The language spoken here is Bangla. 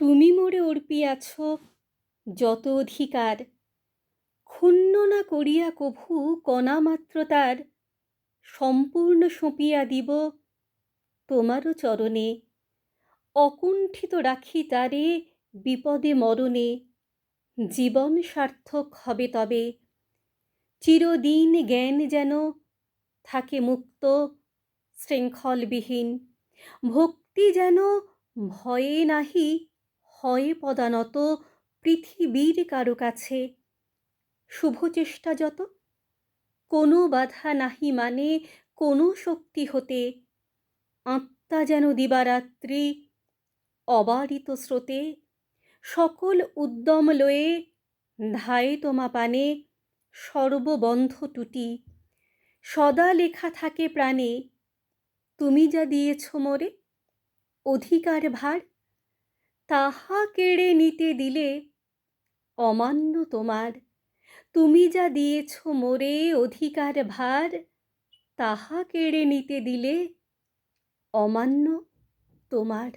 তুমি মোরে অর্পিয়াছ যত অধিকার। ক্ষুণ্ণ না করিয়া কভু কণামাত্র তার, সম্পূর্ণ সঁপিয়া দিব তোমারও চরণে। অকুণ্ঠিত রাখি তারে বিপদে মরণে, জীবন সার্থক হবে তবে। চিরদিন জ্ঞান যেন থাকে মুক্ত, শৃঙ্খলবিহীন, ভক্তি যেন ভয়ে নাহি হয় পদানত পৃথিবীর কারও কাছে। শুভ চেষ্টা যত। কোনো বাধা নাহি মানে কোনো শক্তি হতে। আত্মা যেন দিবারাত্রি, অবারিত স্রোতে। সকল উদ্যম লয়ে ধায়ে তোমা পানে সর্ববন্ধ টুটি। সদা লেখা থাকে প্রাণে, তুমি যা দিয়েছ মোরে, অধিকার ভার তাহা কেড়ে নিতে দিলে অমান্য তোমার। তুমি যা দিয়েছ মোরে অধিকার ভার, তাহা কেড়ে নিতে দিলে অমান্য তোমার।